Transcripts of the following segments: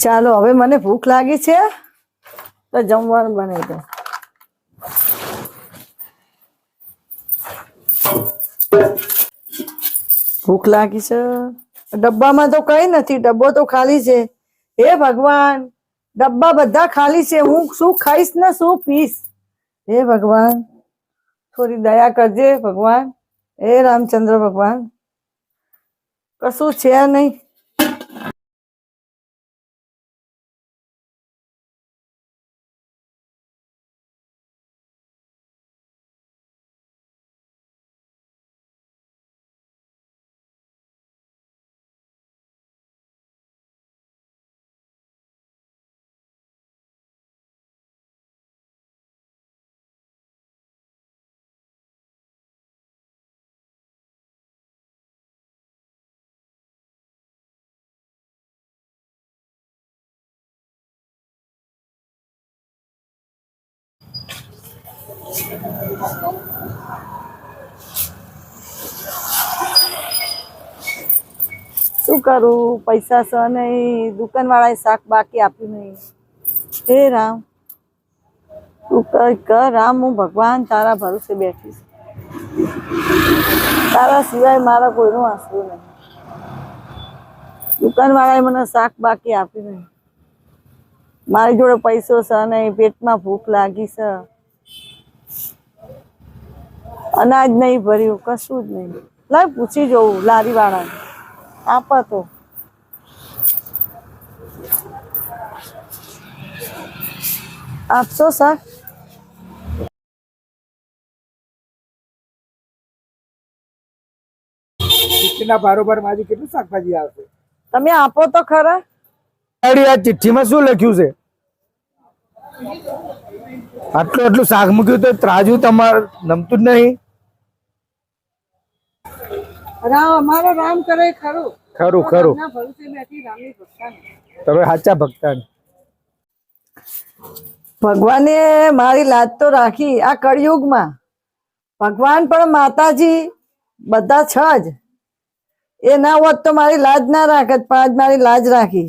ચાલો હવે મને ભૂખ લાગી છે તો જમવાનું બને તો ભૂખ લાગી છે ડબ્બામાં તો કઈ નથી ડબ્બો તો ખાલી છે હે ભગવાન, ડબ્બા બધા ખાલી છે, હું શું ખાઈશ ને શું પીશ? હે ભગવાન, થોડી દયા કરજે ભગવાન. હે રામચંદ્ર ભગવાન, કશું છે નહીં. શું કરું? પૈસા સ નહીં. દુકાન વાળાએ શાક બાકી આપ્યું નહીં. હે રામ. તું રામ, હું ભગવાન તારા ભરોસે બેઠી છું. તારા સિવાય મારા કોઈનું આશરું નહીં. દુકાન વાળાએ મને શાક બાકી આપ્યું નહીં. મારી જોડે પૈસો છે નહીં. પેટમાં ભૂખ લાગી છે. અનાજ નહીં ભર્યું કશું જ નહીં. લાય પૂછી જોઉં લારી વાળાને આપો તો. આપશો શાક ચિઠ્ઠીના બારોબારમાંથી કેટલું શાકભાજી આવશે? તમે આપો તો ખરા. આ ચિઠ્ઠીમાં શું લખ્યું છે? આટલું આટલું શાક મૂક્યું તો ત્રાજુ તમારે નમતું જ નહીં. રામ અમારો રામ કરે ખરું. ખરું ખરું. તમે સાચા ભક્તાન. ભગવાને મારી લાજ તો રાખી આ કળિયુગમાં. ભગવાન પણ માતાજી બધા છ જ. એ ના હોત તો મારી લાજ ના રાખત પણ આજ મારી લાજ રાખી.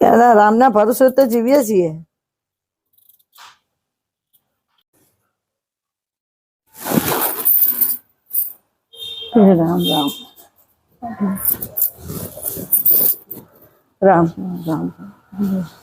એના રામના ભરોસે તો જીવીએ છીએ. sim ram ram ram ram